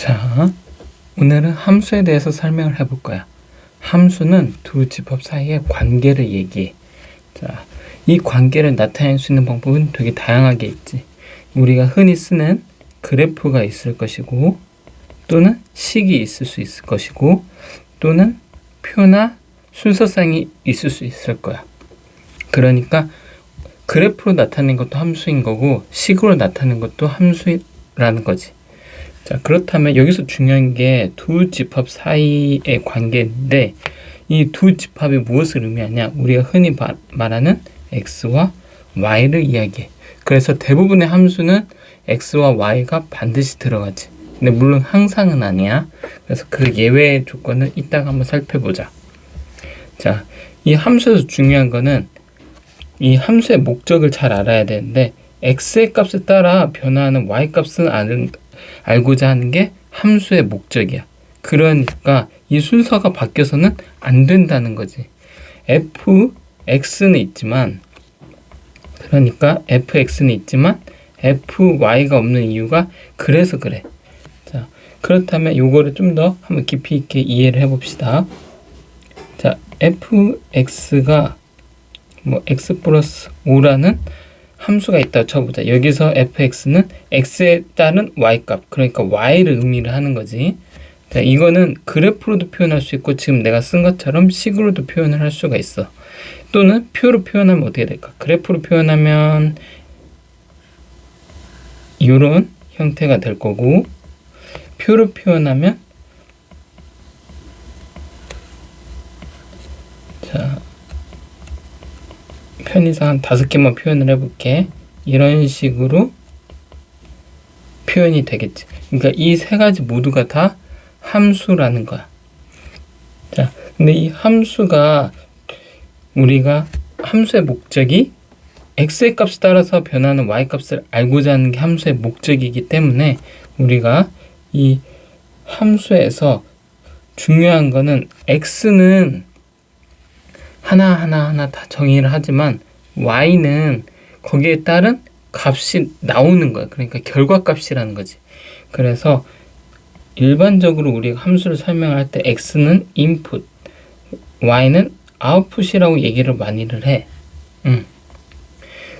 자, 오늘은 함수에 대해서 설명을 해볼 거야. 함수는 두 집합 사이의 관계를 얘기해. 자, 이 관계를 나타낼 수 있는 방법은 되게 다양하게 있지. 우리가 흔히 쓰는 그래프가 있을 것이고, 또는 식이 있을 수 있을 것이고, 또는 표나 순서상이 있을 수 있을 거야. 그러니까 그래프로 나타낸 것도 함수인 거고, 식으로 나타낸 것도 함수라는 거지. 자, 그렇다면 여기서 중요한 게 두 집합 사이의 관계인데 이 두 집합이 무엇을 의미하냐? 우리가 흔히 바, 말하는 x와 y를 이야기해. 그래서 대부분의 함수는 x와 y가 반드시 들어가지. 근데 물론 항상은 아니야. 그래서 그 예외 조건을 이따가 한번 살펴보자. 자, 이 함수에서 중요한 거는 이 함수의 목적을 잘 알아야 되는데 x의 값에 따라 변화하는 y 값은 아는 알고자 하는 게 함수의 목적이야. 그러니까 이 순서가 바뀌어서는 안 된다는 거지. fx는 있지만 그러니까 fx는 있지만 fy가 없는 이유가 그래서 그래. 자, 그렇다면 요거를 좀 더 한번 깊이 있게 이해를 해 봅시다. 자, fx가 뭐 x 플러스 5라는 함수가 있다고 쳐보자. 여기서 fx는 x에 따른 y값, 그러니까 y를 의미를 하는 거지. 자, 이거는 그래프로도 표현할 수 있고 지금 내가 쓴 것처럼 식으로도 표현을 할 수가 있어. 또는 표로 표현하면 어떻게 될까? 그래프로 표현하면 이런 형태가 될 거고 표로 표현하면 자 편의상 한 다섯 개만 표현을 해볼게. 이런 식으로 표현이 되겠지. 그러니까 이 세 가지 모두가 다 함수라는 거야. 자, 근데 이 함수가 우리가 함수의 목적이 x의 값에 따라서 변하는 y 값을 알고자 하는 게 함수의 목적이기 때문에 우리가 이 함수에서 중요한 거는 x는 하나하나 하나 다 정의를 하지만 y는 거기에 따른 값이 나오는 거야. 그러니까 결과값이라는 거지. 그래서 일반적으로 우리가 함수를 설명할 때 x는 input, y는 output이라고 얘기를 많이를 해. 음.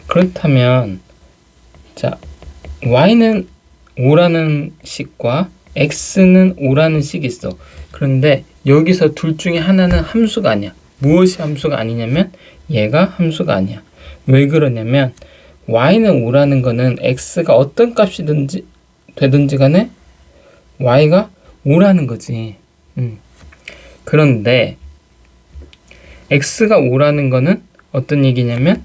그렇다면 자 y는 5라는 식과 x는 5라는 식이 있어. 그런데 여기서 둘 중에 하나는 함수가 아니야. 무엇이 함수가 아니냐면 얘가 함수가 아니야. 왜 그러냐면 y는 5라는 거는 x가 어떤 값이든지 되든지 간에 y가 5라는 거지. 음. 그런데 x가 5라는 거는 어떤 얘기냐면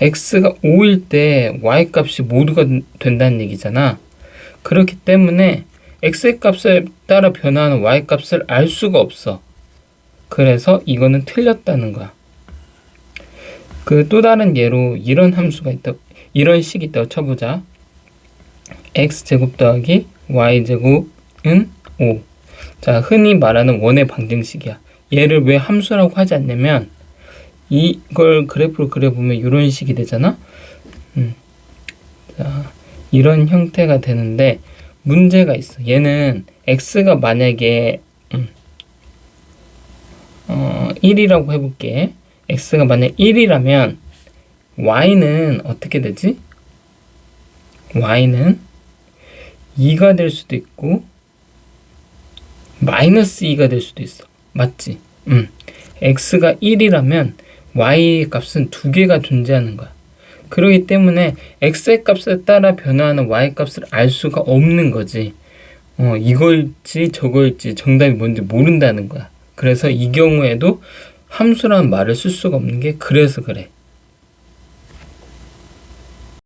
x가 5일 때 y 값이 모두가 된다는 얘기잖아. 그렇기 때문에 x의 값에 따라 변화하는 y 값을 알 수가 없어. 그래서 이거는 틀렸다는 거야. 그 또 다른 예로 이런 함수가 있다. 이런 식이 있다고 쳐보자. x 제곱 더하기 y 제곱은 5. 자, 흔히 말하는 원의 방정식이야. 얘를 왜 함수라고 하지 않냐면 이걸 그래프로 그려보면 이런 식이 되잖아. 음. 자, 이런 형태가 되는데 문제가 있어. 얘는 x가 만약에 음, 어, 1이라고 해볼게. x가 만약 1이라면 y는 어떻게 되지? y는 2가 될 수도 있고 마이너스 2가 될 수도 있어. 맞지? 음. x가 1이라면 y 값은 두 개가 존재하는 거야. 그러기 때문에 x의 값에 따라 변화하는 y 값을 알 수가 없는 거지. 어, 이걸지 저걸지 정답이 뭔지 모른다는 거야. 그래서 이 경우에도 함수라는 말을 쓸 수가 없는 게 그래서 그래.